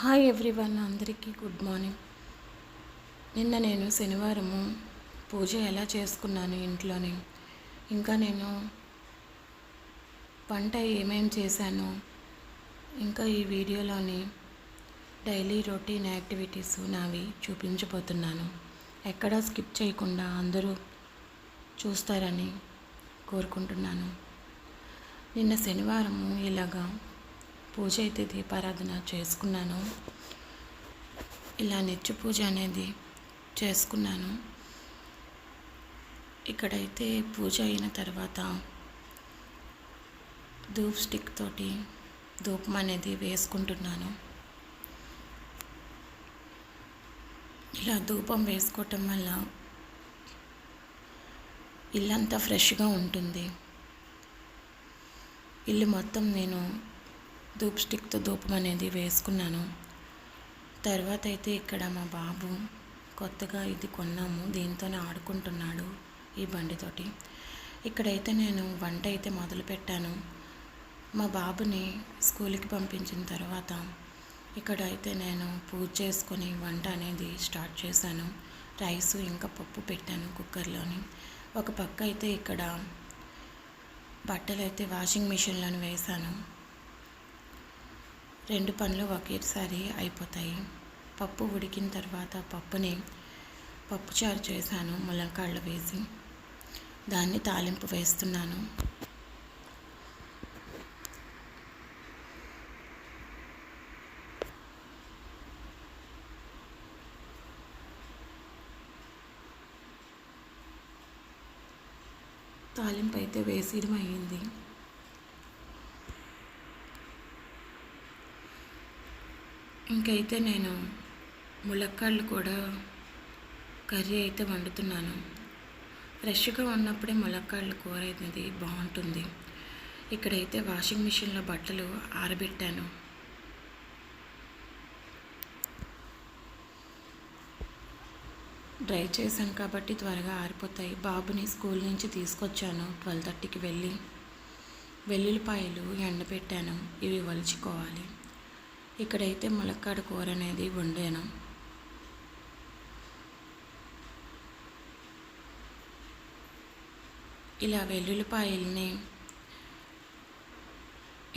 Hi everyone అందరికీ good morning నిన్న నేను శనివారము పూజ ఎలా చేసుకున్నాను ఇంట్లోనే. ఇంకా నేను వంట ఏమేం చేశాను ఇంకా ఈ వీడియోలోని డైలీ రొటీన్ యాక్టివిటీస్ నావి చూపించబోతున్నాను. ఎక్కడా స్కిప్ చేయకుండా అందరూ చూస్తారని కోరుకుంటున్నాను. నిన్న శనివారము ఇలాగా పూజ అయితే దీపారాధన చేసుకున్నాను. ఇలా నిత్య పూజ అనేది చేసుకున్నాను. ఇక్కడైతే పూజ అయిన తర్వాత ధూప్ స్టిక్ తోటి ధూపం అనేది వేసుకుంటున్నాను. ఇలా ధూపం వేసుకోవటం వల్ల ఇల్లంతా ఫ్రెష్గా ఉంటుంది. ఇల్లు మొత్తం నేను ధూప్ స్టిక్తో ధూపం అనేది వేసుకున్నాను. తర్వాత అయితే ఇక్కడ మా బాబు కొత్తగా ఇది కొన్నాము. దీంతోనే ఆడుకుంటున్నాడు ఈ బండితోటి. ఇక్కడైతే నేను వంట అయితే మొదలు పెట్టాను మా బాబుని స్కూల్కి పంపించిన తర్వాత ఇక్కడ అయితే నేను పూజ చేసుకొని వంట అనేది స్టార్ట్ చేశాను. రైస్ ఇంకా పప్పు పెట్టాను కుక్కర్లోని. ఒక పక్క అయితే ఇక్కడ బట్టలు అయితే వాషింగ్ మిషన్లోని వేశాను. రెండు పనులు ఒకేసారి అయిపోతాయి. పప్పు ఉడికిన తర్వాత పప్పుని పప్పుచారు చేశాను ములక్కాళ్ళు వేసి దాన్ని తాలింపు వేస్తున్నాను. తాలింపు అయితే వేసేయడం అయ్యింది ఇంకైతే నేను ములక్కాళ్ళు కూడా కర్రీ అయితే వండుతున్నాను. ఫ్రెష్గా ఉన్నప్పుడే ములక్కాళ్ళు కూర అనేది బాగుంటుంది. ఇక్కడైతే వాషింగ్ మిషన్లో బట్టలు ఆరబెట్టాను. డ్రై చేశాను కాబట్టి త్వరగా ఆరిపోతాయి. బాబుని స్కూల్ నుంచి తీసుకొచ్చాను. ట్వెల్వ్ థర్టీకి వెళ్ళి వెల్లుల్లిపాయలు ఎండబెట్టాను. ఇవి వలుచుకోవాలి. ఇక్కడైతే ములక్కాడ కూర అనేది వండాను. ఇలా వెల్లుల్లిపాయల్ని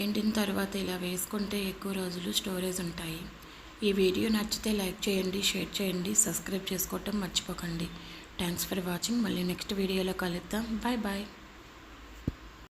ఎండిన తర్వాత ఇలా వేసుకుంటే ఎక్కువ రోజులు స్టోరేజ్ ఉంటాయి. ఈ వీడియో నచ్చితే లైక్ చేయండి షేర్ చేయండి సబ్స్క్రైబ్ చేసుకోవటం మర్చిపోకండి. థ్యాంక్స్ ఫర్ వాచింగ్ మళ్ళీ నెక్స్ట్ వీడియోలో కలుద్దాం. Bye bye